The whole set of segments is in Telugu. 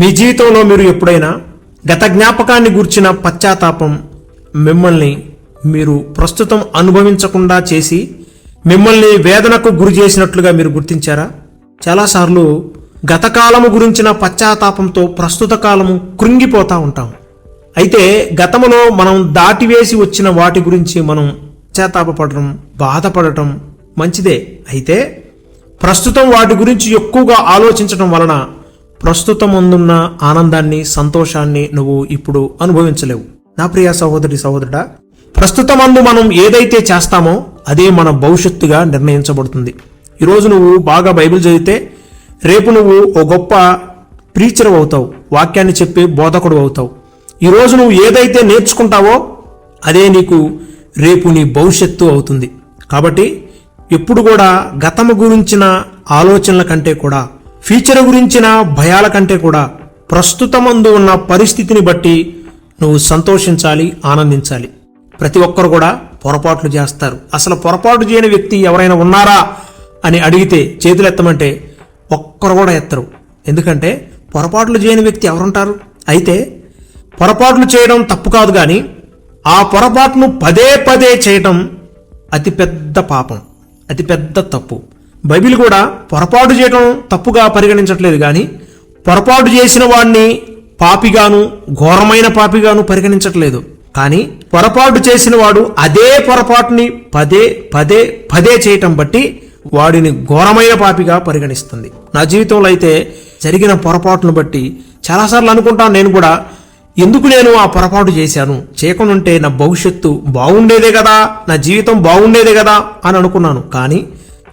మీ జీవితంలో మీరు ఎప్పుడైనా గత జ్ఞాపకాన్ని గుర్చిన పశ్చాత్తాపం మిమ్మల్ని మీరు ప్రస్తుతం అనుభవించకుండా చేసి మిమ్మల్ని వేదనకు గురి చేసినట్లుగా మీరు గుర్తించారా? చాలాసార్లు గతకాలము గురించిన పశ్చాత్తాపంతో ప్రస్తుత కాలము కృంగిపోతూ ఉంటాం. అయితే గతంలో మనం దాటివేసి వచ్చిన వాటి గురించి మనం పశ్చాత్తాపడటం బాధపడటం మంచిదే. అయితే ప్రస్తుతం వాటి గురించి ఎక్కువగా ఆలోచించడం వలన ప్రస్తుతం ముందున్న ఆనందాన్ని సంతోషాన్ని నువ్వు ఇప్పుడు అనుభవించలేవు. నా ప్రియ సహోదరి సహోదరుడా ప్రస్తుతమందు మనం ఏదైతే చేస్తామో అదే మన భవిష్యత్తుగా నిర్ణయించబడుతుంది. ఈరోజు నువ్వు బాగా బైబిల్ చదివితే రేపు నువ్వు ఓ గొప్ప ప్రీచర్ అవుతావు వాక్యాన్ని చెప్పే బోధకుడు అవుతావు. ఈరోజు నువ్వు ఏదైతే నేర్చుకుంటావో అదే నీకు రేపు నీ భవిష్యత్తు అవుతుంది. కాబట్టి ఎప్పుడు కూడా గతము గురించిన ఆలోచనల కంటే కూడా ఫ్యూచర్ గురించిన భయాల కంటే కూడా ప్రస్తుతమందు ఉన్న పరిస్థితిని బట్టి నువ్వు సంతోషించాలి ఆనందించాలి. ప్రతి ఒక్కరు కూడా పొరపాట్లు చేస్తారు. అసలు పొరపాటు చేయని వ్యక్తి ఎవరైనా ఉన్నారా అని అడిగితే చేతులు ఎత్తమంటే ఒక్కరు కూడా ఎత్తరు. ఎందుకంటే పొరపాట్లు చేయని వ్యక్తి ఎవరుంటారు? అయితే పొరపాట్లు చేయడం తప్పు కాదు కానీ ఆ పొరపాటును పదే పదే చేయటం అతిపెద్ద పాపం అతిపెద్ద తప్పు. బైబిల్ కూడా పొరపాటు చేయడం తప్పుగా పరిగణించట్లేదు కానీ పొరపాటు చేసిన వాడిని పాపిగాను ఘోరమైన పాపిగాను పరిగణించట్లేదు. కానీ పొరపాటు చేసిన వాడు అదే పొరపాటుని పదే పదే పదే చేయటం బట్టి వాడిని ఘోరమైన పాపిగా పరిగణిస్తుంది. నా జీవితంలో అయితే జరిగిన పొరపాటును బట్టి చాలాసార్లు అనుకుంటాను నేను కూడా ఎందుకు నేను ఆ పొరపాటు చేశాను? చేయకుండా నా భవిష్యత్తు బాగుండేదే కదా నా జీవితం బాగుండేదే కదా అని అనుకున్నాను. కానీ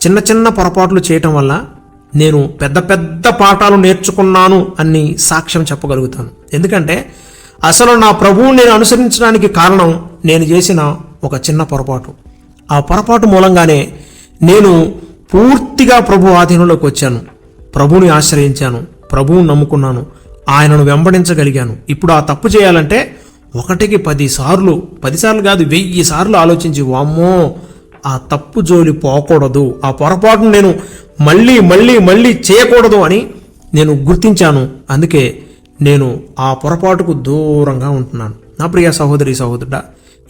చిన్న చిన్న పొరపాట్లు చేయటం వల్ల నేను పెద్ద పెద్ద పాఠాలు నేర్చుకున్నాను అని సాక్ష్యం చెప్పగలుగుతాను. ఎందుకంటే అసలు నా ప్రభువుని నేను అనుసరించడానికి కారణం నేను చేసిన ఒక చిన్న పొరపాటు. ఆ పొరపాటు మూలంగానే నేను పూర్తిగా ప్రభు ఆధీనంలోకి వచ్చాను. ప్రభువుని ఆశ్రయించాను. ప్రభువుని నమ్ముకున్నాను. ఆయనను వెంబడించగలిగాను. ఇప్పుడు ఆ తప్పు చేయాలంటే ఒకటికి పది సార్లు పదిసార్లు కాదు వెయ్యి సార్లు ఆలోచించి వామ్మో ఆ తప్పు జోలి పోకూడదు ఆ పొరపాటును నేను మళ్ళీ మళ్ళీ మళ్ళీ చేయకూడదు అని నేను గుర్తించాను. అందుకే నేను ఆ పొరపాటుకు దూరంగా ఉంటున్నాను. నా ప్రియ సహోదరి సహోదరుడా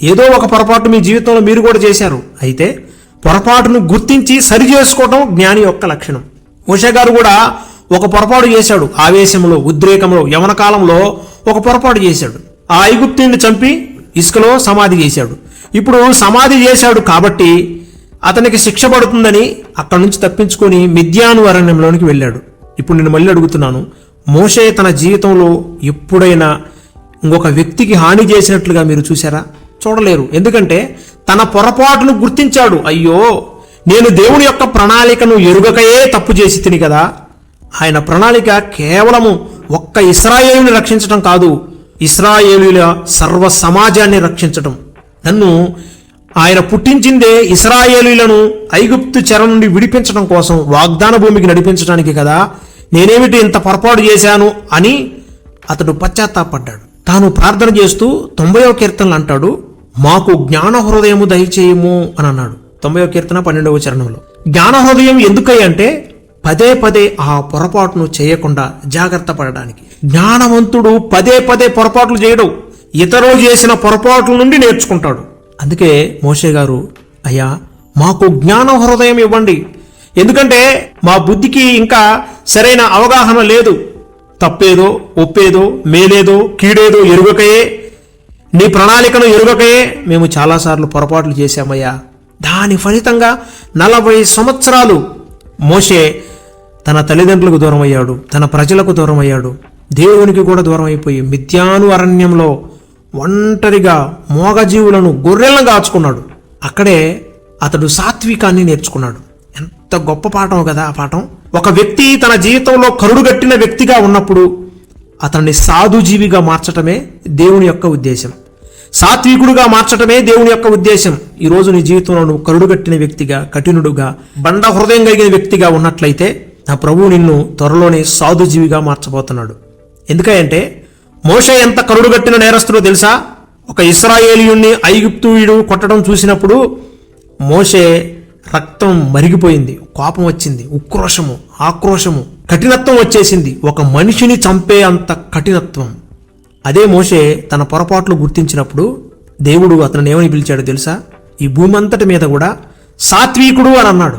ఏదో ఒక పొరపాటు మీ జీవితంలో మీరు కూడా చేశారు. అయితే పొరపాటును గుర్తించి సరి చేసుకోవడం జ్ఞాని యొక్క లక్షణం. ఉషా గారు కూడా ఒక పొరపాటు చేశాడు. ఆవేశంలో ఉద్రేకంలో యవన కాలంలో ఒక పొరపాటు చేశాడు. ఆ ఐగుప్తుని చంపి ఇసుకలో సమాధి చేశాడు. ఇప్పుడు సమాధి చేశాడు కాబట్టి అతనికి శిక్ష పడుతుందని అక్కడి నుంచి తప్పించుకొని మిథ్యాను అరణ్యంలోనికి వెళ్ళాడు. ఇప్పుడు నేను మళ్ళీ అడుగుతున్నాను మోషే తన జీవితంలో ఎప్పుడైనా ఇంకొక వ్యక్తికి హాని చేసినట్లుగా మీరు చూసారా చూడలేరు. ఎందుకంటే తన పొరపాటును గుర్తించాడు. అయ్యో నేను దేవుని యొక్క ప్రణాళికను ఎరుగకయే తప్పు చేసి తిని కదా. ఆయన ప్రణాళిక కేవలము ఒక్క ఇస్రాయేలుని రక్షించడం కాదు ఇస్రాయేలుల సర్వ సమాజాన్ని రక్షించటం. నన్ను ఆయన పుట్టించిందే ఇస్రాయేలీలను ఐగుప్తు చెర నుండి విడిపించడం కోసం వాగ్దాన భూమికి నడిపించడానికి కదా నేనేమిటి ఇంత పొరపాటు చేశాను అని అతడు పశ్చాత్తాపడ్డాడు. తాను ప్రార్థన చేస్తూ తొంభయో కీర్తనలు అంటాడు మాకు జ్ఞాన హృదయము దయచేయము అని అన్నాడు. తొంభయో కీర్తన పన్నెండవ చరణంలో. జ్ఞాన హృదయం ఎందుకై అంటే పదే పదే ఆ పొరపాటును చేయకుండా జాగ్రత్త పడడానికి. జ్ఞానవంతుడు పదే పదే పొరపాట్లు చేయడు. ఇతరులు చేసిన పొరపాట్ల నుండి నేర్చుకుంటాడు. అందుకే మోషే గారు అయ్యా మాకు జ్ఞాన హృదయం ఇవ్వండి. ఎందుకంటే మా బుద్ధికి ఇంకా సరైన అవగాహన లేదు. తప్పేదో ఒప్పేదో మేలేదో కీడేదో ఎరుగకయే నీ ప్రణాళికను ఎరుగకయే మేము చాలాసార్లు పొరపాట్లు చేశామయ్యా. దాని ఫలితంగా నలభై సంవత్సరాలు మోషే తన తల్లిదండ్రులకు దూరం అయ్యాడు తన ప్రజలకు దూరం అయ్యాడు దేవునికి కూడా దూరం అయిపోయి మిథ్యాను అరణ్యంలో ఒంటరిగా మోగజీవులను గొర్రెలను కాచుకున్నాడు అక్కడే అతడు సాత్వికాన్ని నేర్చుకున్నాడు. ఎంత గొప్ప పాఠం కదా ఆ పాఠం. ఒక వ్యక్తి తన జీవితంలో కరుడుగట్టిన వ్యక్తిగా ఉన్నప్పుడు అతన్ని సాధుజీవిగా మార్చటమే దేవుని యొక్క ఉద్దేశం. సాత్వికుడుగా మార్చటమే దేవుని యొక్క ఉద్దేశం. ఈ నీ జీవితంలో నువ్వు కరుడుగట్టిన వ్యక్తిగా కఠినుడుగా బండ హృదయం కలిగిన వ్యక్తిగా ఉన్నట్లయితే నా ప్రభువు నిన్ను త్వరలోనే సాధుజీవిగా మార్చబోతున్నాడు. ఎందుకంటే మోషే ఎంత కరుడుగట్టిన నేరస్తుడో తెలుసా? ఒక ఇస్రాయేలీయుణ్ణి ఐగుప్తుయుడు కొట్టడం చూసినప్పుడు మోషే రక్తం మరిగిపోయింది కోపం వచ్చింది ఉక్రోషము ఆక్రోషము కఠినత్వం వచ్చేసింది. ఒక మనిషిని చంపే అంత కఠినత్వం. అదే మోషే తన పొరపాట్లు గుర్తించినప్పుడు దేవుడు అతను ఏమని పిలిచాడు తెలుసా? ఈ భూమి అంతటి మీద కూడా సాత్వికుడు అని అన్నాడు.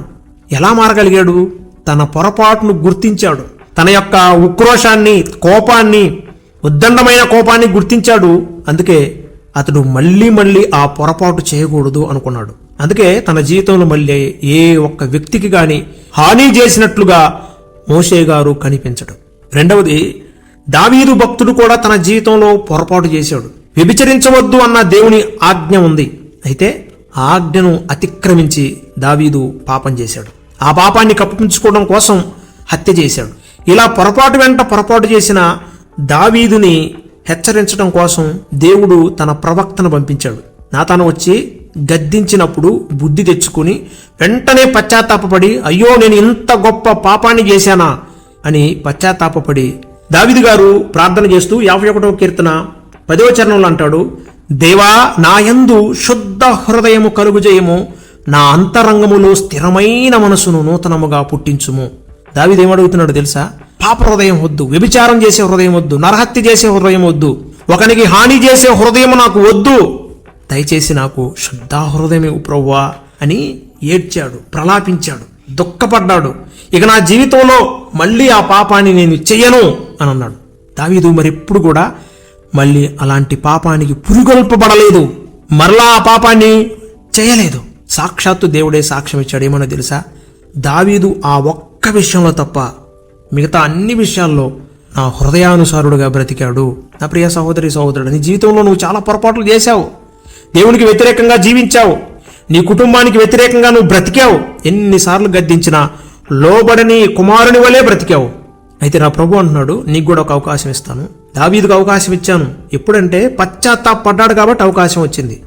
ఎలా మారగలిగాడు? తన పొరపాటును గుర్తించాడు. తన యొక్క ఉక్రోషాన్ని కోపాన్ని ఉద్దండమైన కోపాన్ని గుర్తించాడు. అందుకే అతడు మళ్ళీ మళ్ళీ ఆ పొరపాటు చేయకూడదు అనుకున్నాడు. అందుకే తన జీవితంలో మళ్ళీ ఏ ఒక్క వ్యక్తికి గాని హాని చేసినట్లుగా మోషే గారు కనిపించడు. రెండవది దావీదు భక్తుడు కూడా తన జీవితంలో పొరపాటు చేశాడు. వ్యభిచరించవద్దు అన్న దేవుని ఆజ్ఞ ఉంది. అయితే ఆజ్ఞను అతిక్రమించి దావీదు పాపం చేశాడు. ఆ పాపాన్ని కప్పించుకోవడం కోసం హత్య చేశాడు. ఇలా పొరపాటు వెంట పొరపాటు చేసిన దావీదుని హెచ్చరించడం కోసం దేవుడు తన ప్రవక్తను పంపించాడు. నాతాను వచ్చి గద్దించినప్పుడు బుద్ధి తెచ్చుకుని వెంటనే పశ్చాత్తాపపడి అయ్యో నేను ఇంత గొప్ప పాపాన్ని చేశానా? అని పశ్చాత్తాపపడి దావిది గారు ప్రార్థన చేస్తూ యాభై ఒకటవ కీర్తన పదవ చరణంలో అంటాడు దేవా నాయందు శుద్ధ హృదయము కలుగుజేయము నా అంతరంగములో స్థిరమైన మనసును నూతనముగా పుట్టించుము. దావిదేమడుగుతున్నాడు తెలుసా? పాప హృదయం వద్దు వ్యభిచారం చేసే హృదయం వద్దు నరహత్య చేసే హృదయం వద్దు ఒకనికి హాని చేసే హృదయం నాకు వద్దు. దయచేసి నాకు శుద్ధ హృదయమే ప్రవ్వా అని ఏడ్చాడు ప్రలాపించాడు దుఃఖపడ్డాడు. ఇక నా జీవితంలో మళ్ళీ ఆ పాపాన్ని నేను చెయ్యను అని అన్నాడు. దావీదు మరెప్పుడు కూడా మళ్ళీ అలాంటి పాపానికి పురుగొల్పబడలేదు. మరలా ఆ పాపాన్ని చేయలేదు. సాక్షాత్తు దేవుడే సాక్ష్యం ఇచ్చాడు. ఏమన్నా తెలుసా? దావీదు ఆ ఒక్క విషయంలో తప్ప మిగతా అన్ని విషయాల్లో నా హృదయానుసారుడుగా బ్రతికాడు. నా ప్రియ సహోదరి సహోదరుడు నీ జీవితంలో నువ్వు చాలా పొరపాట్లు చేశావు. దేవునికి వ్యతిరేకంగా జీవించావు. నీ కుటుంబానికి వ్యతిరేకంగా నువ్వు బ్రతికావు. ఎన్నిసార్లు గద్దించినా లోబడని కుమారుని వలె బ్రతికావు. అయితే నా ప్రభు అంటున్నాడు నీకు కూడా ఒక అవకాశం ఇస్తాను. దావీదుకు అవకాశం ఇచ్చాను. ఎప్పుడంటే పశ్చాత్తాపడ్డాడు కాబట్టి అవకాశం వచ్చింది.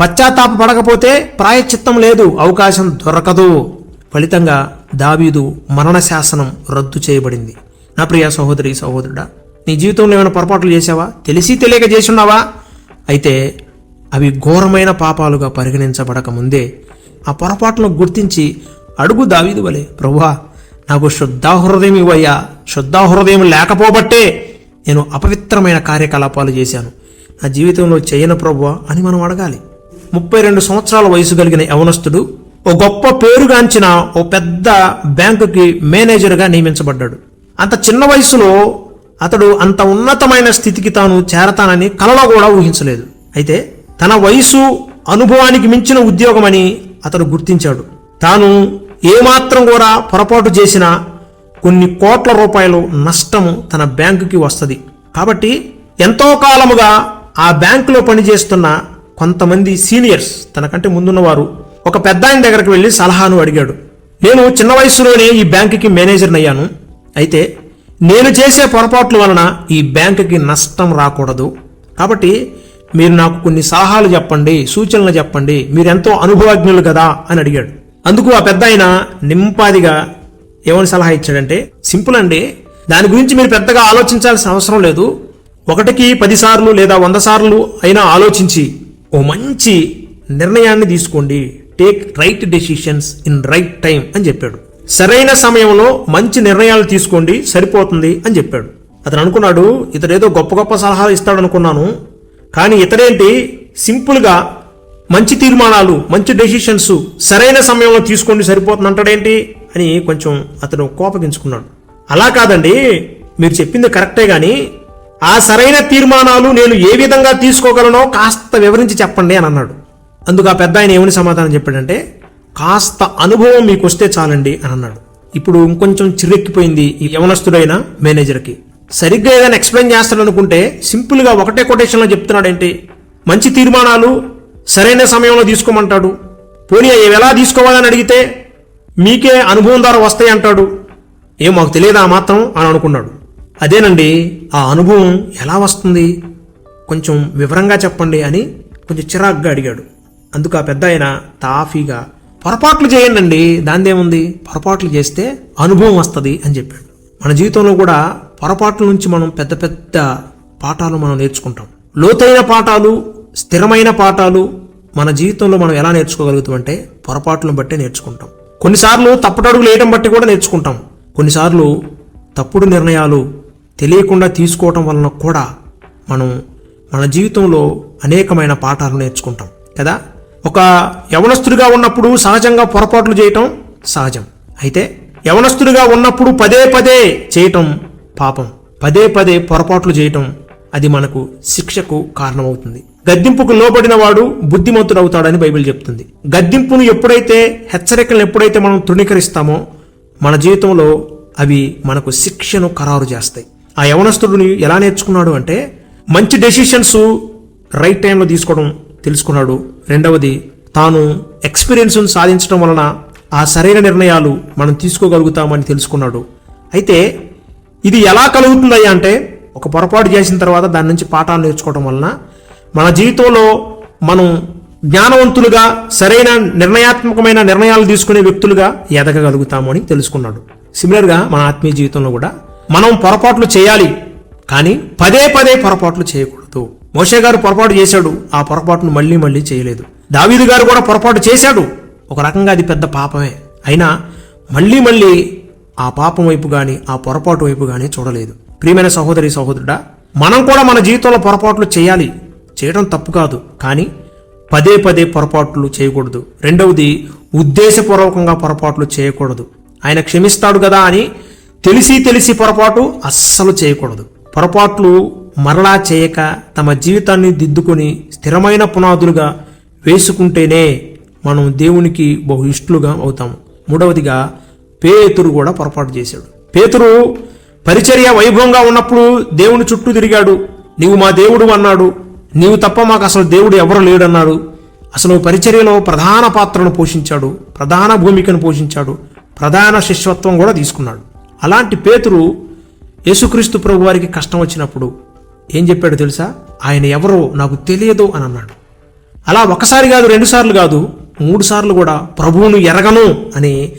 పశ్చాత్తాప పడకపోతే ప్రాయశ్చిత్తం లేదు అవకాశం దొరకదు. ఫలితంగా దావీదు మరణ శాసనం రద్దు చేయబడింది. నా ప్రియ సహోదరి సహోదరుడా నీ జీవితంలో ఏమైనా పొరపాట్లు చేసావా తెలిసి తెలియక చేసున్నావా అయితే అవి ఘోరమైన పాపాలుగా పరిగణించబడక ముందే ఆ పొరపాట్లను గుర్తించి అడుగు దావీదు వలె ప్రభువా నాకు శుద్ధాహృదయం ఇవ్వయ్యా. శుద్ధాహృదయం లేకపోబట్టే నేను అపవిత్రమైన కార్యకలాపాలు చేశాను. నా జీవితంలో చేయను ప్రభువా అని మనం అడగాలి. ముప్పై రెండు సంవత్సరాల వయసు కలిగిన యవనస్తుడు ఓ గొప్ప పేరుగాంచిన ఓ పెద్ద బ్యాంకుకి మేనేజర్గా నియమించబడ్డాడు. అంత చిన్న వయసులో అతడు అంత ఉన్నతమైన స్థితికి తాను చేరతానని కలలో కూడా ఊహించలేదు. అయితే తన వయసు అనుభవానికి మించిన ఉద్యోగమని అతడు గుర్తించాడు. తాను ఏమాత్రం కూడా పొరపాటు చేసినా కొన్ని కోట్ల రూపాయలు నష్టము తన బ్యాంకుకి వస్తుంది. కాబట్టి ఎంతో కాలముగా ఆ బ్యాంకులో పనిచేస్తున్న కొంతమంది సీనియర్స్ తనకంటే ముందున్నవారు ఒక పెద్ద ఆయన దగ్గరికి వెళ్ళి సలహాను అడిగాడు. నేను చిన్న వయసులోనే ఈ బ్యాంకుకి మేనేజర్ని అయ్యాను. అయితే నేను చేసే పొరపాట్ల వలన ఈ బ్యాంకుకి నష్టం రాకూడదు. కాబట్టి మీరు నాకు కొన్ని సలహాలు చెప్పండి సూచనలు చెప్పండి. మీరెంతో అనుభవజ్ఞులు కదా అని అడిగాడు. అందుకు ఆ పెద్ద ఆయన నింపాదిగా ఏమని సలహా ఇచ్చాడంటే సింపుల్ అండి. దాని గురించి మీరు పెద్దగా ఆలోచించాల్సిన అవసరం లేదు. ఒకటికి పదిసార్లు లేదా వంద సార్లు అయినా ఆలోచించి ఓ మంచి నిర్ణయాన్ని తీసుకోండి. Take right decisions in right time అని చెప్పాడు. సరైన సమయంలో మంచి నిర్ణయాలు తీసుకోండి సరిపోతుంది అని చెప్పాడు. అతను అనుకున్నాడు ఇతడేదో గొప్ప గొప్ప సలహాలు ఇస్తాడు అనుకున్నాను కానీ ఇతడేంటి? సింపుల్గా మంచి తీర్మానాలు మంచి డెసిషన్స్ సరైన సమయంలో తీసుకోండి సరిపోతుంది అంటాడేంటి? అని కొంచెం అతను కోపగించుకున్నాడు. అలా కాదండి మీరు చెప్పింది కరెక్టే కానీ ఆ సరైన తీర్మానాలు నేను ఏ విధంగా తీసుకోగలనో కాస్త వివరించి చెప్పండి అని అన్నాడు. అందుకు ఆ పెద్ద ఆయన ఏమని సమాధానం చెప్పాడంటే కాస్త అనుభవం మీకు వస్తే చాలండి అని అన్నాడు. ఇప్పుడు ఇంకొంచెం చిరెక్కిపోయింది ఈ యవనస్తుడైన మేనేజర్కి. సరిగ్గా ఏదైనా ఎక్స్ప్లెయిన్ చేస్తాడనుకుంటే సింపుల్గా ఒకటే కొటేషన్లో చెప్తున్నాడేంటి? మంచి తీర్మానాలు సరైన సమయంలో తీసుకోమంటాడు. పోనీ అవి ఎలా తీసుకోవాలని అడిగితే మీకే అనుభవం ద్వారా వస్తాయి అంటాడు ఏం మాకు తెలియదా మాత్రం? అని అనుకున్నాడు. అదేనండి ఆ అనుభవం ఎలా వస్తుంది? కొంచెం వివరంగా చెప్పండి అని కొంచెం చిరాగ్గా అడిగాడు. అందుకు ఆ పెద్ద ఆయన తాఫీగా పొరపాట్లు చేయండి దాందేముంది? పొరపాట్లు చేస్తే అనుభవం వస్తుంది అని చెప్పాడు. మన జీవితంలో కూడా పొరపాట్ల నుంచి మనం పెద్ద పెద్ద పాఠాలు మనం నేర్చుకుంటాం. లోతైన పాఠాలు స్థిరమైన పాఠాలు మన జీవితంలో మనం ఎలా నేర్చుకోగలుగుతాం అంటే పొరపాట్లను బట్టే నేర్చుకుంటాం. కొన్నిసార్లు తప్పటడుగులు వేయడం బట్టి కూడా నేర్చుకుంటాం. కొన్నిసార్లు తప్పుడు నిర్ణయాలు తెలియకుండా తీసుకోవటం వలన కూడా మనం మన జీవితంలో అనేకమైన పాఠాలు నేర్చుకుంటాం కదా? ఒక యవనస్తుడిగా ఉన్నప్పుడు సహజంగా పొరపాట్లు చేయటం సహజం. అయితే యవనస్తుడిగా ఉన్నప్పుడు పదే పదే చేయటం పాపం. పదే పదే పొరపాట్లు చేయటం అది మనకు శిక్షకు కారణమవుతుంది. గద్దింపుకు లోబడిన వాడు బుద్ధిమంతుడవుతాడని బైబిల్ చెప్తుంది. గద్దింపును ఎప్పుడైతే హెచ్చరికలను ఎప్పుడైతే మనం తృణీకరిస్తామో మన జీవితంలో అవి మనకు శిక్షను ఖరారు చేస్తాయి. ఆ యవనస్తుడిని ఎలా నేర్చుకున్నాడు అంటే మంచి డెసిషన్స్ రైట్ టైంలో తీసుకోవడం తెలుసుకున్నాడు. రెండవది తాను ఎక్స్పీరియన్స్ సాధించడం వలన ఆ సరైన నిర్ణయాలు మనం తీసుకోగలుగుతామని తెలుసుకున్నాడు. అయితే ఇది ఎలా కలుగుతుందయ్యా అంటే ఒక పొరపాటు చేసిన తర్వాత దాని నుంచి పాఠాలు నేర్చుకోవడం వలన మన జీవితంలో మనం జ్ఞానవంతులుగా సరైన నిర్ణయాత్మకమైన నిర్ణయాలు తీసుకునే వ్యక్తులుగా ఎదగగలుగుతాము అని తెలుసుకున్నాడు సిమిలర్గా మన ఆత్మీయ జీవితంలో కూడా మనం పొరపాట్లు చేయాలి కానీ పదే పదే పొరపాట్లు చేయకూడదు. మోషే గారు పొరపాటు చేశాడు ఆ పొరపాటును మళ్ళీ మళ్ళీ చేయలేదు. దావీదు గారు కూడా పొరపాటు చేశాడు. ఒక రకంగా అది పెద్ద పాపమే. అయినా మళ్ళీ మళ్ళీ ఆ పాపం వైపు గాని ఆ పొరపాటు వైపు గాని చూడలేదు. ప్రియమైన సహోదరి సహోదరుడా మనం కూడా మన జీవితంలో పొరపాట్లు చేయాలి. చేయడం తప్పు కాదు కానీ పదే పదే పొరపాట్లు చేయకూడదు. రెండవది ఉద్దేశపూర్వకంగా పొరపాట్లు చేయకూడదు. ఆయన క్షమిస్తాడు కదా అని తెలిసి తెలిసి పొరపాటు అస్సలు చేయకూడదు. పొరపాట్లు మరలా చేయక తమ జీవితాన్ని దిద్దుకొని స్థిరమైన పునాదులుగా వేసుకుంటేనే మనం దేవునికి బహు ఇష్టలుగా అవుతాము మూడవదిగా పేతురు కూడా పొరపాటు చేశాడు. పేతురు పరిచర్య వైభవంగా ఉన్నప్పుడు దేవుని చుట్టూ తిరిగాడు. నీవు మా దేవుడు అన్నాడు. నీవు తప్ప మాకు అసలు దేవుడు ఎవరు లేడన్నాడు. అసలు పరిచర్యలో ప్రధాన పాత్రను పోషించాడు. ప్రధాన భూమికను పోషించాడు. ప్రధాన శిష్యత్వం కూడా తీసుకున్నాడు. అలాంటి పేతురు యేసుక్రీస్తు ప్రభు వారికి కష్టం వచ్చినప్పుడు ఏం చెప్పాడు తెలుసా? ఆయన ఎవరో నాకు తెలియదు అని అన్నాడు. అలా ఒకసారి కాదు రెండు సార్లు కాదు మూడు సార్లు కూడా ప్రభువును ఎరగను అని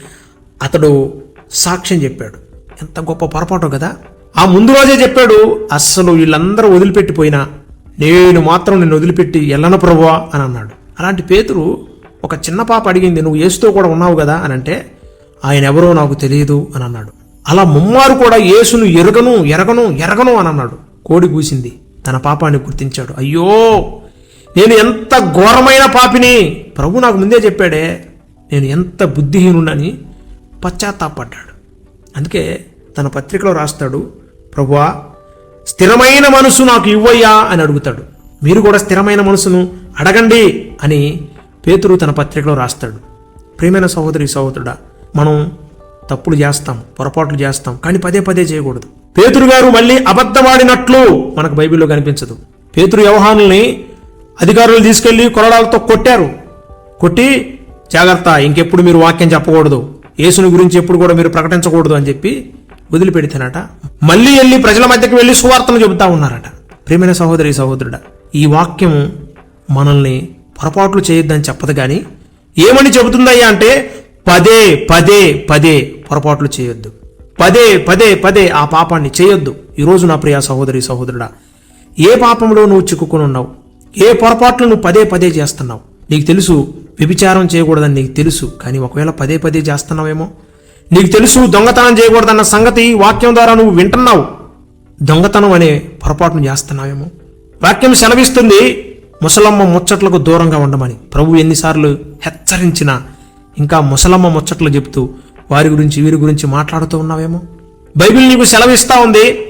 అతడు సాక్ష్యం చెప్పాడు. ఎంత గొప్ప పొరపాటు కదా? ఆ ముందు రోజే చెప్పాడు అస్సలు వీళ్ళందరూ వదిలిపెట్టిపోయినా నేను మాత్రం నిన్ను వదిలిపెట్టి ఎల్లన ప్రభువా అని అన్నాడు. అలాంటి పేతురు ఒక చిన్న పాప అడిగింది నువ్వు ఏసుతో కూడా ఉన్నావు కదా? అని అంటే ఆయన ఎవరో నాకు తెలియదు అని అన్నాడు. అలా ముమ్మారు కూడా యేసును ఎరగను ఎరగను ఎరగను అని అన్నాడు. కోడి కూసింది. తన పాపాన్ని గుర్తించాడు. అయ్యో నేను ఎంత ఘోరమైన పాపిని. ప్రభు నాకు ముందే చెప్పాడే నేను ఎంత బుద్ధిహీనుడని పశ్చాత్తాపడ్డాడు. అందుకే తన పత్రికలో రాస్తాడు ప్రభువా స్థిరమైన మనసు నాకు ఇవ్వయ్యా అని అడుగుతాడు. మీరు కూడా స్థిరమైన మనసును అడగండి అని పేతురు తన పత్రికలో రాస్తాడు. ప్రేమైన సహోదరి సహోదరుడా మనం తప్పులు చేస్తాం పొరపాట్లు చేస్తాం కానీ పదే పదే చేయకూడదు. పేతురు గారు మళ్ళీ అబద్ధమాడినట్లు మనకు బైబిల్లో కనిపించదు. పేతురు వ్యవహారాల్ని అధికారులు తీసుకెళ్ళి కొరడాలతో కొట్టారు. కొట్టి జాగ్రత్త ఇంకెప్పుడు మీరు వాక్యం చెప్పకూడదు యేసుని గురించి ఎప్పుడు కూడా మీరు ప్రకటించకూడదు అని చెప్పి వదిలిపెడితేనట. మళ్ళీ వెళ్ళి ప్రజల మధ్యకి వెళ్ళి సువార్తను చెబుతా ఉన్నారట. ప్రేమైన సహోదరి సహోదరుడ ఈ వాక్యం మనల్ని పొరపాట్లు చేయొద్దని చెప్పదు కానీ ఏమని చెబుతుందయ్యా అంటే పదే పదే పదే పొరపాట్లు చేయొద్దు. పదే పదే పదే ఆ పాపాన్ని చేయొద్దు. ఈరోజు నా ప్రియ సహోదరి సహోదరుడా ఏ పాపంలో నువ్వు చిక్కుకుని ఉన్నావు? ఏ పొరపాట్లు నువ్వు పదే పదే చేస్తున్నావు? నీకు తెలుసు వ్యభిచారం చేయకూడదని నీకు తెలుసు కానీ ఒకవేళ పదే పదే చేస్తున్నావేమో? నీకు తెలుసు దొంగతనం చేయకూడదన్న సంగతి వాక్యం ద్వారా నువ్వు వింటున్నావు. దొంగతనం అనే పొరపాటును చేస్తున్నావేమో? వాక్యం సెలవిస్తుంది ముసలమ్మ ముచ్చట్లకు దూరంగా ఉండమని. ప్రభు ఎన్నిసార్లు హెచ్చరించినా ఇంకా ముసలమ్మ ముచ్చట్లు చెప్తూ వారి గురించి వీరి గురించి మాట్లాడుతూ ఉన్నావేమో? బైబిల్ నీకు సెలవిస్తా ఉంది.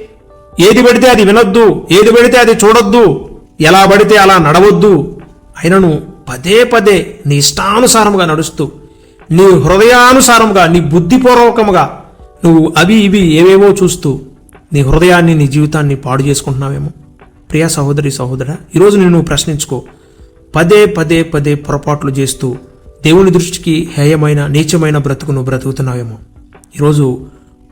ఏది పెడితే అది వినొద్దు. ఏది పెడితే అది చూడొద్దు. ఎలా పడితే అలా నడవద్దు. అయినను పదే పదే నీ ఇష్టానుసారముగా నడుస్తూ నీ హృదయానుసారముగా నీ బుద్ధిపూర్వకముగా నువ్వు అవి ఇవి ఏవేవో చూస్తూ నీ హృదయాన్ని నీ జీవితాన్ని పాడు చేసుకుంటున్నావేమో? ప్రియా సహోదరి సహోదరా ఈరోజు నేను నువ్వు ప్రశ్నించుకో. పదే పదే పదే పొరపాట్లు చేస్తూ దేవుని దృష్టికి హేయమైన నీచమైన బ్రతుకును బ్రతుకుతున్నావేమో. ఈరోజు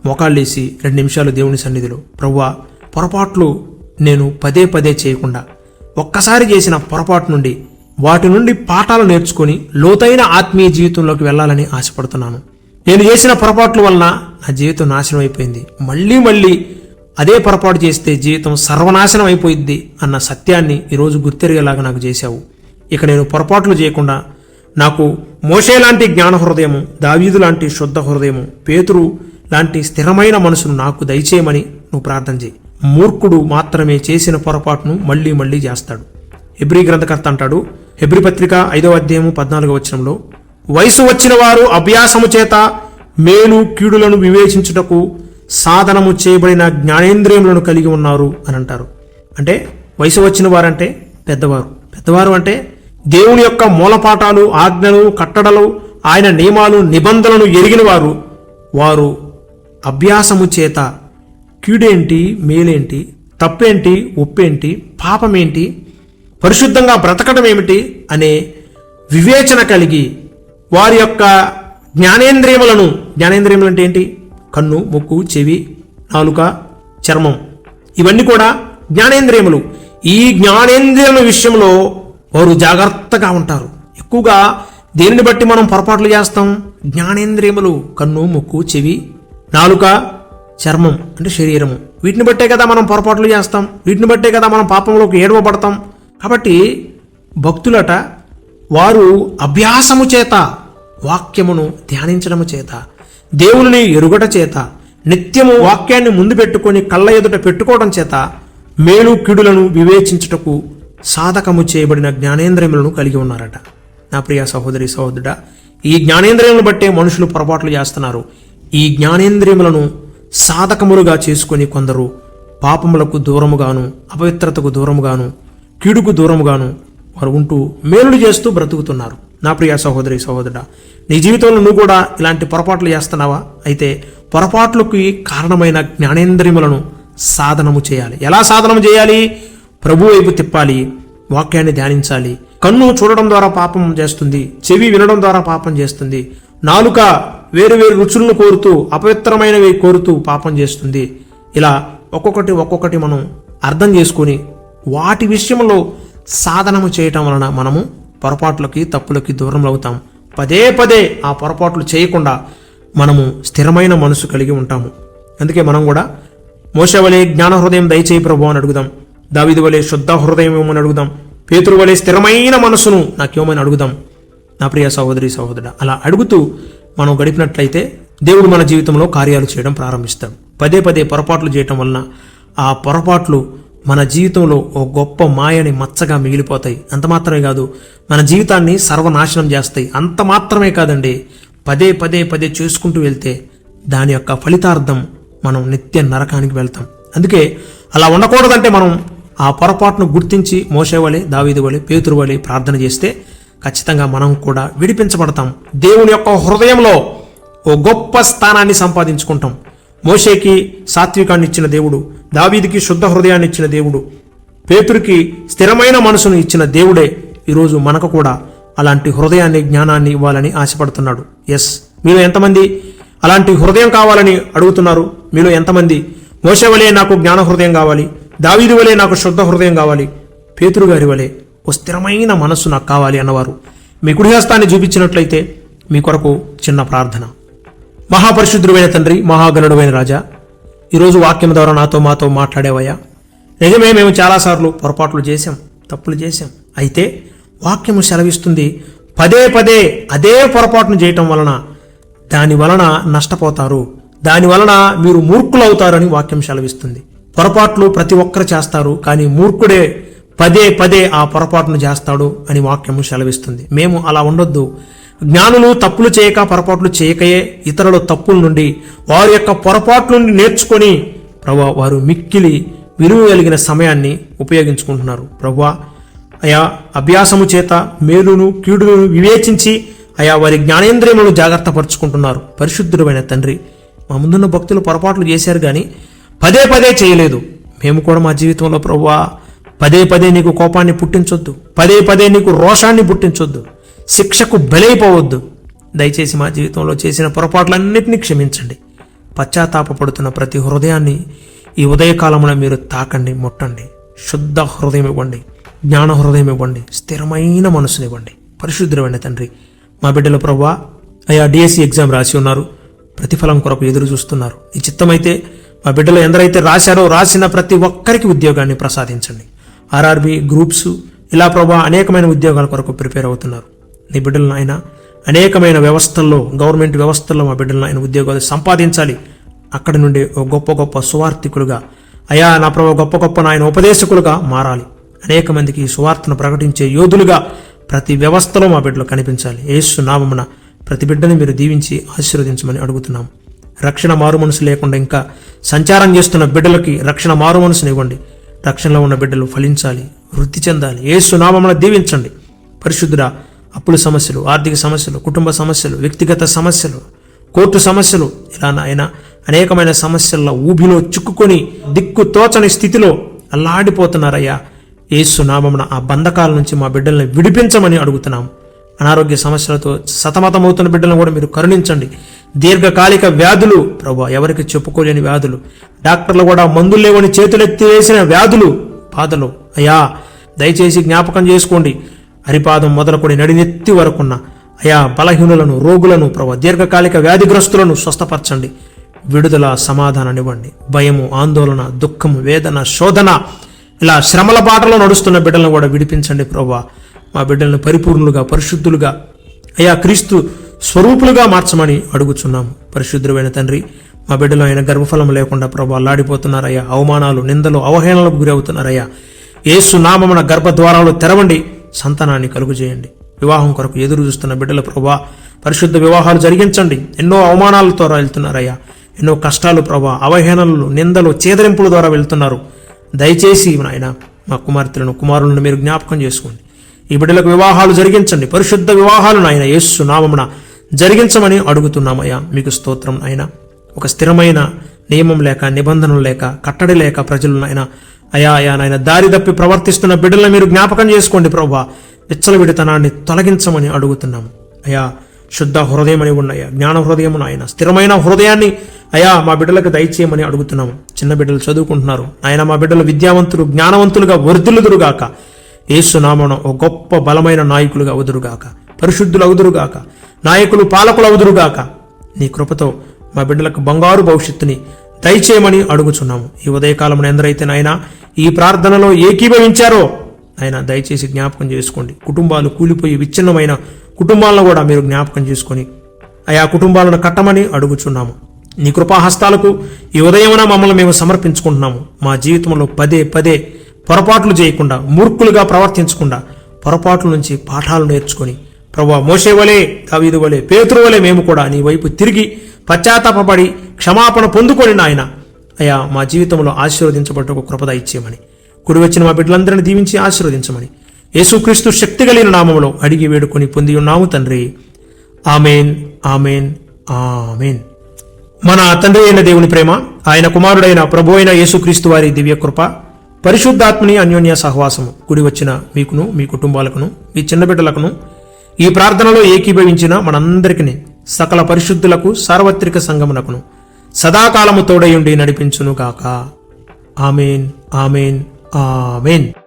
మోకాళ్ళేసి రెండు నిమిషాలు దేవుని సన్నిధిలో ప్రవ్వా పొరపాట్లు నేను పదే పదే చేయకుండా ఒక్కసారి చేసిన పొరపాటు నుండి వాటి నుండి పాఠాలు నేర్చుకొని లోతైన ఆత్మీయ జీవితంలోకి వెళ్ళాలని ఆశపడుతున్నాను. నేను చేసిన పొరపాట్ల వలన నా జీవితం నాశనం అయిపోయింది. మళ్ళీ మళ్ళీ అదే పొరపాటు చేస్తే జీవితం సర్వనాశనం అయిపోయింది అన్న సత్యాన్ని ఈరోజు గుర్తెరిగేలాగా నాకు చేశావు. ఇక నేను పొరపాట్లు చేయకుండా నాకు మోషే లాంటి జ్ఞాన హృదయము దావీదు లాంటి శుద్ధ హృదయము పేతురు లాంటి స్థిరమైన మనసును నాకు దయచేయమని నువ్వు ప్రార్థన చేయి. మూర్ఖుడు మాత్రమే చేసిన పొరపాటును మళ్ళీ మళ్ళీ చేస్తాడు. హెబ్రి గ్రంథకర్త అంటాడు హెబ్రి పత్రిక ఐదవ అధ్యాయము పద్నాలుగో వచనంలో వయసు వచ్చిన వారు అభ్యాసము చేత మేలు కీడులను వివేచించుటకు సాధనము చేయబడిన జ్ఞానేంద్రియములను కలిగి ఉన్నారు అని అంటారు. అంటే వయసు వచ్చిన వారంటే పెద్దవారు. పెద్దవారు అంటే దేవుని యొక్క మూలపాఠాలు ఆజ్ఞలు కట్టడలు ఆయన నియమాలు నిబంధనలు ఎరిగిన వారు వారు అభ్యాసము చేత కీడేంటి మేలేంటి తప్పేంటి ఒప్పేంటి పాపమేంటి పరిశుద్ధంగా బ్రతకడం ఏమిటి అనే వివేచన కలిగి వారి యొక్క జ్ఞానేంద్రియములను జ్ఞానేంద్రియములు అంటే ఏంటి? కన్ను ముక్కు చెవి నాలుక చర్మం. ఇవన్నీ కూడా జ్ఞానేంద్రియములు. ఈ జ్ఞానేంద్రియముల విషయంలో వారు జాగ్రత్తగా ఉంటారు. ఎక్కువగా దేనిని బట్టి మనం పొరపాట్లు చేస్తాం? జ్ఞానేంద్రియములు కన్ను ముక్కు చెవి నాలుక చర్మం అంటే శరీరము. వీటిని బట్టే కదా మనం పొరపాట్లు చేస్తాం. వీటిని బట్టే కదా మనం పాపంలోకి ఏడవబడతాం. కాబట్టి భక్తులట వారు అభ్యాసము చేత వాక్యమును ధ్యానించడము చేత దేవుని ఎరుగట చేత నిత్యము వాక్యాన్ని ముందు పెట్టుకొని కళ్ళ ఎదుట పెట్టుకోవడం చేత మేలు కిడులను వివేచించుటకు సాధకము చేయబడిన జ్ఞానేంద్రియములను కలిగి ఉన్నారట. నా ప్రియ సహోదరి సహోదరుడ ఈ జ్ఞానేంద్రియములను బట్టే మనుషులు పొరపాట్లు చేస్తున్నారు. ఈ జ్ఞానేంద్రియములను సాధకములుగా చేసుకుని కొందరు పాపములకు దూరముగాను అపవిత్రతకు దూరముగాను కీడుకు దూరముగాను వారు ఉంటూ మేలులు చేస్తూ బ్రతుకుతున్నారు. నా ప్రియ సహోదరి సహోదరుడ నీ జీవితంలో నువ్వు కూడా ఇలాంటి పొరపాట్లు చేస్తున్నావా? అయితే పొరపాట్లకి కారణమైన జ్ఞానేంద్రియములను సాధనము చేయాలి. ఎలా సాధనము చేయాలి? ప్రభు వైపు తిప్పాలి వాక్యాన్ని ధ్యానించాలి. కన్ను చూడడం ద్వారా పాపం చేస్తుంది చెవి వినడం ద్వారా పాపం చేస్తుంది. నాలుక వేరు వేరు రుచులను కోరుతూ అపవిత్రమైనవి కోరుతూ పాపం చేస్తుంది. ఇలా ఒక్కొక్కటి ఒక్కొక్కటి మనం అర్థం చేసుకొని వాటి విషయంలో సాధనము చేయటం వలన మనము పొరపాట్లకి తప్పులకి దూరం అవుతాం. పదే పదే ఆ పొరపాట్లు చేయకుండా మనము స్థిరమైన మనసు కలిగి ఉంటాము. అందుకే మనం కూడా మోసవలే జ్ఞాన హృదయం దయచేయి ప్రభు అని అడుగుదాం. దావిది వలె శుద్ధ హృదయం ఇవ్వమని అడుగుదాం? పేతురు వలె స్థిరమైన మనసును నాకేమని అడుగుదాం? నా ప్రియ సహోదరి సహోదరుడు అలా అడుగుతూ మనం గడిపినట్లయితే దేవుడు మన జీవితంలో కార్యాలు చేయడం ప్రారంభిస్తాడు. పదే పదే పొరపాట్లు చేయటం వలన ఆ పొరపాట్లు మన జీవితంలో ఓ గొప్ప మాయని మచ్చగా మిగిలిపోతాయి. అంత మాత్రమే కాదు మన జీవితాన్ని సర్వనాశనం చేస్తాయి. అంత మాత్రమే కాదండి పదే పదే పదే చేసుకుంటూ వెళ్తే దాని యొక్క ఫలితార్థం మనం నిత్య నరకానికి వెళ్తాం. అందుకే అలా ఉండకూడదంటే మనం ఆ పొరపాటును గుర్తించి మోసేవలే దావీదు వలె పేతురు వలె ప్రార్థన చేస్తే ఖచ్చితంగా మనం కూడా విడిపించబడతాం. దేవుని యొక్క హృదయంలో ఓ గొప్ప స్థానాన్ని సంపాదించుకుంటాం. మోషేకి సాత్వికాన్ని ఇచ్చిన దేవుడు దావీదికి శుద్ధ హృదయాన్ని ఇచ్చిన దేవుడు పేతురికి స్థిరమైన మనసును ఇచ్చిన దేవుడే ఈరోజు మనకు కూడా అలాంటి హృదయాన్ని జ్ఞానాన్ని ఇవ్వాలని ఆశపడుతున్నాడు. ఎస్ మీలో ఎంతమంది అలాంటి హృదయం కావాలని అడుగుతున్నారు? మీలో ఎంతమంది? మోసే వలె నాకు జ్ఞాన హృదయం కావాలి. దావీదు వలె నాకు శుద్ధ హృదయం కావాలి. పేతురుగారి వలె ఓ స్థిరమైన మనస్సు నాకు కావాలి అన్నవారు. మీ కుడిహస్తాన్ని చూపించినట్లయితే మీ కొరకు చిన్న ప్రార్థన. మహాపరిశుద్ధుడైన తండ్రి మహాగణుడైన రాజా ఈరోజు వాక్యం ద్వారా నాతో మాతో మాట్లాడేవయ్యా. నిజమే మేము చాలాసార్లు పొరపాట్లు చేశాం తప్పులు చేశాం. అయితే వాక్యము సెలవిస్తుంది పదే పదే అదే పొరపాటును చేయటం వలన దాని వలన నష్టపోతారు. దాని వలన మీరు మూర్ఖులవుతారని వాక్యం సెలవిస్తుంది. పొరపాట్లు ప్రతి ఒక్కరు చేస్తారు కానీ మూర్ఖుడే పదే పదే ఆ పొరపాటును చేస్తాడు అని వాక్యము సెలవిస్తుంది. మేము అలా ఉండొద్దు. జ్ఞానులు తప్పులు చేయక పొరపాట్లు చేయకయే ఇతరుల తప్పుల నుండి వారి యొక్క పొరపాట్ల నుండి నేర్చుకొని ప్రభా వారు మిక్కిలి విలువ కలిగిన సమయాన్ని ఉపయోగించుకుంటున్నారు. ప్రభా అయా అభ్యాసము చేత మేలును కీడును వివేచించి అయా వారి జ్ఞానేంద్రియములు జాగ్రత్త పరుచుకుంటున్నారు పరిశుద్ధుడమైన తండ్రి మా ముందున్న భక్తులు పొరపాట్లు చేశారు కానీ పదే పదే చేయలేదు. మేము కూడా మా జీవితంలో ప్రభువా పదే పదే నీకు కోపాన్ని పుట్టించొద్దు. పదే పదే నీకు రోషాన్ని పుట్టించొద్దు. శిక్షకు బలైపోవద్దు. దయచేసి మా జీవితంలో చేసిన పొరపాట్లన్నింటినీ క్షమించండి. పశ్చాత్తాపడుతున్న ప్రతి హృదయాన్ని ఈ ఉదయకాలంలో మీరు తాకండి ముట్టండి. శుద్ధ హృదయం ఇవ్వండి. జ్ఞాన హృదయం ఇవ్వండి. స్థిరమైన మనసునివ్వండి పరిశుద్ధమైన తండ్రి మా బిడ్డల ప్రభా అయా డిఎస్సి ఎగ్జామ్ రాసి ఉన్నారు. ప్రతిఫలం కొరకు ఎదురు చూస్తున్నారు. ఈ చిత్తమైతే మా బిడ్డలు ఎందరైతే రాశారో రాసిన ప్రతి ఒక్కరికి ఉద్యోగాన్ని ప్రసాదించండి. ఆర్ఆర్బి గ్రూప్స్ ఇలా ప్రభా అనేకమైన ఉద్యోగాల కొరకు ప్రిపేర్ అవుతున్నారు. నీ బిడ్డలను ఆయన అనేకమైన వ్యవస్థల్లో గవర్నమెంట్ వ్యవస్థల్లో మా బిడ్డలను ఆయన ఉద్యోగాలు సంపాదించాలి. అక్కడి నుండి ఓ గొప్ప గొప్ప సువార్థికులుగా అయా నా ప్రభు గొప్ప గొప్ప నాయన ఉపదేశకులుగా మారాలి. అనేక మందికి ఈ సువార్తను ప్రకటించే యోధులుగా ప్రతి వ్యవస్థలో మా బిడ్డలు కనిపించాలి. ఏసు నామమున ప్రతి బిడ్డని మీరు దీవించి ఆశీర్వదించమని అడుగుతున్నాం. రక్షణ మారు మనసు లేకుండా ఇంకా సంచారం చేస్తున్న బిడ్డలకి రక్షణ మారు ఇవ్వండి. రక్షణలో ఉన్న బిడ్డలు ఫలించాలి వృద్ధి చెందాలి. ఏ నామమున దీవించండి. పరిశుద్ధుడా అప్పుల సమస్యలు ఆర్థిక సమస్యలు కుటుంబ సమస్యలు వ్యక్తిగత సమస్యలు కోర్టు సమస్యలు ఇలా ఆయన అనేకమైన సమస్యల్లో ఊబిలో చిక్కుకొని దిక్కు తోచని స్థితిలో అల్లాడిపోతున్నారయ్యా. యేసు నామమున ఆ బంధకాల నుంచి మా బిడ్డల్ని విడిపించమని అడుగుతున్నాం. అనారోగ్య సమస్యలతో సతమతమవుతున్న బిడ్డలను కూడా మీరు కరుణించండి. దీర్ఘకాలిక వ్యాధులు ప్రభా ఎవరికి చెప్పుకోలేని వ్యాధులు డాక్టర్లు కూడా మందులు లేవని చేతులెత్తి వేసిన వ్యాధులు బాధలు. అయ్యా దయచేసి జ్ఞాపకం చేసుకోండి. హరిపాదం మొదలుకొని నడినెత్తి వరకున్న అయా బలహీనులను రోగులను ప్రభా దీర్ఘకాలిక వ్యాధిగ్రస్తులను స్వస్థపరచండి. విడుదల సమాధానాన్నివ్వండి భయము ఆందోళన దుఃఖము వేదన శోధన ఇలా శ్రమల బాటలో నడుస్తున్న బిడ్డలను కూడా విడిపించండి ప్రభా. మా బిడ్డలను పరిపూర్ణులుగా పరిశుద్ధులుగా అయా క్రీస్తు స్వరూపులుగా మార్చమని అడుగుచున్నాము. పరిశుద్ధుడైన తండ్రి మా బిడ్డలు ఆయన గర్భఫలం లేకుండా ప్రభా లాడిపోతున్నారయ్యా అవమానాలు నిందలు అవహేళనలకు గురి అవుతున్నారయ్యా ఏసు నామమున గర్భద్వారాలు తెరవండి సంతానాన్ని కలుగు చేయండి వివాహం కొరకు ఎదురు చూస్తున్న బిడ్డల ప్రభా పరిశుద్ధ వివాహాలు జరిగించండి. ఎన్నో అవమానాలతో వెళ్తున్నారయ్యా. ఎన్నో కష్టాలు ప్రభా అవహేళనలు నిందలు చేదరింపుల ద్వారా వెళ్తున్నారు. దయచేసి నాయన మా కుమార్తెలను కుమారులను మీరు జ్ఞాపకం చేసుకోండి. ఈ బిడ్డలకు వివాహాలు జరిగించండి. పరిశుద్ధ వివాహాలను ఆయన యేసు నామమున జరిగించమని అడుగుతున్నామయ్యా. మీకు స్తోత్రం అయినా ఒక స్థిరమైన నియమం లేక నిబంధనలు లేక కట్టడి లేక ప్రజలను ఆయన అయా అయా నాయన దారి తప్పి ప్రవర్తిస్తున్న బిడ్డలను మీరు జ్ఞాపకం చేసుకోండి ప్రభా. విచ్చలవిడితనాన్ని తొలగించమని అడుగుతున్నాము. అయా శుద్ధ హృదయమని ఉన్నాయా జ్ఞాన హృదయమును ఆయన స్థిరమైన హృదయాన్ని అయా మా బిడ్డలకు దయచేయమని అడుగుతున్నాము. చిన్న బిడ్డలు చదువుకుంటున్నారు. ఆయన మా బిడ్డలు విద్యావంతులు జ్ఞానవంతులుగా వర్ధిల్లుదురుగాక. ఏసునామను ఓ గొప్ప బలమైన నాయకులుగా అవుదురుగాక. పరిశుద్ధులు అవుదురుగాక నాయకులు పాలకులు అవుదురుగాక నీ కృపతో మా బిడ్డలకు బంగారు భవిష్యత్తుని దయచేయమని అడుగుచున్నాము. ఈ ఉదయకాలం ఎందరైతే నాయన ఈ ప్రార్థనలో ఏకీభవించారో ఆయన దయచేసి జ్ఞాపకం చేసుకోండి. కుటుంబాలు కూలిపోయి విచ్ఛిన్నమైన కుటుంబాలను కూడా మీరు జ్ఞాపకం చేసుకొని ఆయా కుటుంబాలను కట్టమని అడుగుచున్నాము. నీ కృపాహస్తాలకు ఈ ఉదయమున మమ్మల్ని మేము సమర్పించుకుంటున్నాము. మా జీవితంలో పదే పదే పొరపాట్లు చేయకుండా మూర్ఖులుగా ప్రవర్తించకుండా పొరపాట్ల నుంచి పాఠాలు నేర్చుకొని ప్రభా మోసే వలె దావీదు వలె పేతురు వలె మేము కూడా నీ వైపు తిరిగి పశ్చాత్తాపడి క్షమాపణ పొందుకొని నాయన అయా మా జీవితంలో ఆశీర్వదించబడ్డ ఒక కృపద ఇచ్చేయమని. కుడి వచ్చిన మా బిడ్డలందరినీ దీవించి ఆశీర్వదించమని. యేసుక్రీస్తు శక్తి కలిగిన నామంలో అడిగి వేడుకొని పొంది ఉన్నాము తండ్రి. Amen amen amen. మన తండ్రి అయిన దేవుని ప్రేమ ఆయన కుమారుడైన ప్రభు అయిన యేసుక్రీస్తు వారి దివ్య కృప పరిశుద్ధాత్మని అన్యోన్య సహవాసము. గుడి వచ్చిన మీకును మీ కుటుంబాలకును మీ చిన్న బిడ్డలకును ఈ ప్రార్థనలో ఏకీభవించిన మనందరికీ సకల పరిశుద్ధులకు సార్వత్రిక సంగమునకును సదాకాలము తోడయుండి నడిపించునుగాక. Amen amen amen.